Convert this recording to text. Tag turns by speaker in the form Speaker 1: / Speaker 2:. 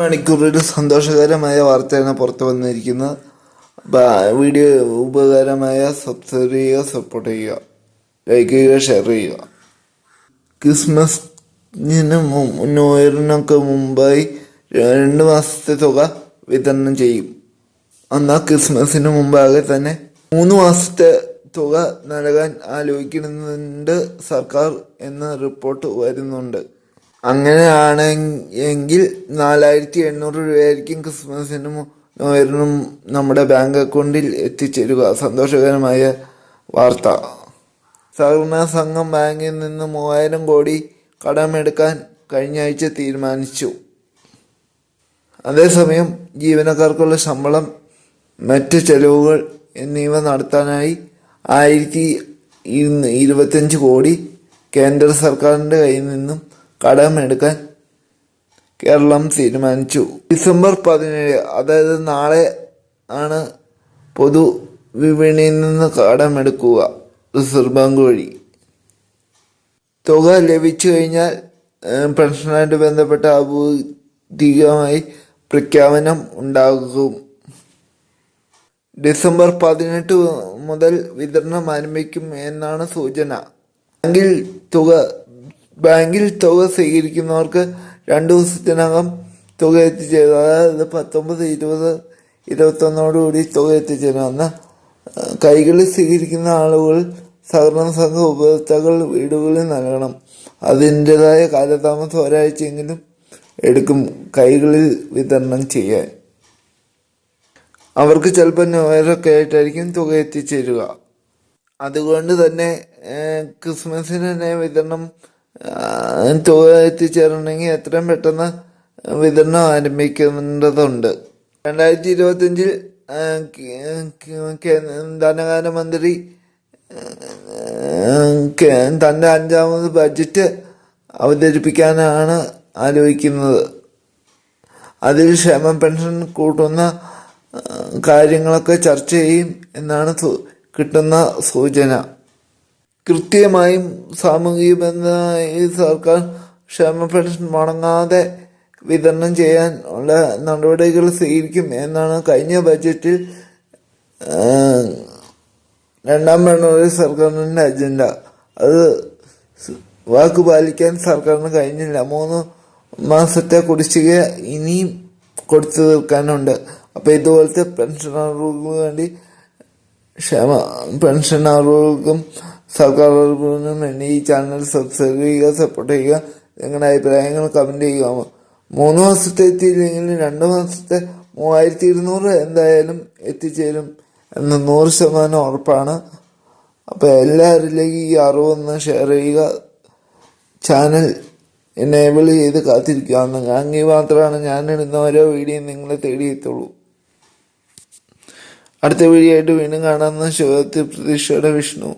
Speaker 1: മണിക്കൂറിൽ സന്തോഷകരമായ വാർത്തയാണ് പുറത്തു വന്നിരിക്കുന്നത്. വീഡിയോ ഉപകാരമായ സബ്സ്ക്രൈബ് ചെയ്യുക സപ്പോർട്ട് ചെയ്യുക ലൈക്ക് ചെയ്യുക ഷെയർ ചെയ്യുക. ക്രിസ്മസിന് നോയറിനൊക്കെ മുമ്പായി രണ്ട് മാസത്തെ തുക വിതരണം ചെയ്യും. എന്നാൽ ക്രിസ്മസിന് മുമ്പാകെ തന്നെ മൂന്ന് മാസത്തെ തുക നൽകാൻ ആലോചിക്കുന്നുണ്ട് സർക്കാർ എന്ന റിപ്പോർട്ട് വരുന്നുണ്ട്. അങ്ങനെയാണ് എങ്കിൽ നാലായിരത്തി എണ്ണൂറ് രൂപയായിരിക്കും ക്രിസ്മസിനും നോയറിനും നമ്മുടെ ബാങ്ക് അക്കൗണ്ടിൽ എത്തിച്ചേരുക. സന്തോഷകരമായ വാർത്ത. സഹകരണ സംഘം ബാങ്കിൽ നിന്ന് മൂവായിരം കോടി കടമെടുക്കാൻ കഴിഞ്ഞ ആഴ്ച തീരുമാനിച്ചു. അതേസമയം ജീവനക്കാർക്കുള്ള ശമ്പളം മറ്റ് ചെലവുകൾ എന്നിവ നടത്താനായി ആയിരത്തി ഇരുപത്തഞ്ച് കോടി കേന്ദ്ര സർക്കാരിന്റെ കയ്യിൽ നിന്നും കടമെടുക്കാൻ കേരളം തീരുമാനിച്ചു. ഡിസംബർ പതിനേഴ് അതായത് നാളെ ആണ് പൊതു വിപണിയിൽ നിന്ന് കടമെടുക്കുക റിസർവ് ബാങ്ക് വഴി. തുക ലഭിച്ചു കഴിഞ്ഞാൽ പെൻഷനായിട്ട് ബന്ധപ്പെട്ട ഔദ്യോഗികമായി പ്രഖ്യാപനം ഉണ്ടാകും. ഡിസംബർ പതിനെട്ട് മുതൽ വിതരണം ആരംഭിക്കും എന്നാണ് സൂചന. ബാങ്കിൽ തുക ബാങ്കിൽ തുക സ്വീകരിക്കുന്നവർക്ക് രണ്ടു ദിവസത്തിനകം തുക എത്തിച്ചേരും. അതായത് പത്തൊമ്പത് ഇരുപത് ഇരുപത്തൊന്നോടുകൂടി തുക എത്തിച്ചേരും. കൈകളിൽ സ്വീകരിക്കുന്ന ആളുകൾ സഹകരണ സംഘ ഉപഭോക്താക്കൾ വീടുകളിൽ നൽകണം. അതിന്റെതായ കാലതാമസം ഒരാഴ്ചയെങ്കിലും എടുക്കും കൈകളിൽ വിതരണം ചെയ്യാൻ. അവർക്ക് ചിലപ്പോൾ ന്യൂയറൊക്കെ ആയിട്ടായിരിക്കും തുക എത്തിച്ചേരുക. അതുകൊണ്ട് തന്നെ ക്രിസ്മസിന് തന്നെ വിതരണം തുക എത്തിച്ചേരണമെങ്കിൽ എത്രയും പെട്ടെന്ന് വിതരണം ആരംഭിക്കേണ്ടതുണ്ട്. രണ്ടായിരത്തി ഇരുപത്തഞ്ചിൽ ധനകാര്യമന്ത്രി തന്റെ അഞ്ചാമത് ബഡ്ജറ്റ് അവതരിപ്പിക്കാനാണ് ആലോചിക്കുന്നത്. അതിൽ ക്ഷേമ പെൻഷൻ കൂട്ടുന്ന കാര്യങ്ങളൊക്കെ ചർച്ച ചെയ്യും എന്നാണ് കിട്ടുന്ന സൂചന. കൃത്യമായും സാമൂഹിക ബന്ധമായി സർക്കാർ ക്ഷേമ പെൻഷൻ മുടങ്ങാതെ വിതരണം ചെയ്യാൻ ഉള്ള നടപടികൾ സ്വീകരിക്കും എന്നാണ് കഴിഞ്ഞ ബജറ്റിൽ രണ്ടാം പിണറായി സർക്കാരിന്റെ അജണ്ട. അത് വാക്ക് പാലിക്കാൻ സർക്കാരിന് കഴിഞ്ഞില്ല. മൂന്ന് മാസത്തെ കുടിശ്ശിക ഇനിയും കൊടുത്തു തീർക്കാനുണ്ട് അപ്പോൾ ഇതുപോലത്തെ പെൻഷനറുകൾക്ക് വേണ്ടി ക്ഷമ പെൻഷനറുകൾക്കും സർക്കാർ വകുപ്പിനും വേണ്ടി ഈ ചാനൽ സബ്സ്ക്രൈബ് ചെയ്യുക സപ്പോർട്ട് ചെയ്യുക നിങ്ങളുടെ അഭിപ്രായങ്ങൾ കമന്റ് ചെയ്യുക. മൂന്ന് മാസത്തെ എത്തിയില്ലെങ്കിൽ രണ്ട് മാസത്തെ മൂവായിരത്തി ഇരുന്നൂറ് എന്തായാലും എത്തിച്ചേരും എന്ന് നൂറ് ശതമാനം ഉറപ്പാണ്. അപ്പോൾ എല്ലാവരിലേക്കും ഈ അറിവൊന്ന് ഷെയർ ചെയ്യുക. ചാനൽ എനേബിൾ ചെയ്ത് കാത്തിരിക്കുക അങ്ങി മാത്രമാണ് ഞാൻ ഇടുന്ന ഓരോ വീഡിയോ നിങ്ങളെ തേടിയെത്തുള്ളൂ അടുത്ത വീഡിയോ ആയിട്ട് വീണ്ടും കാണാമെന്ന ശുഭത്തിൽ പ്രതീക്ഷയുടെ വിഷ്ണു.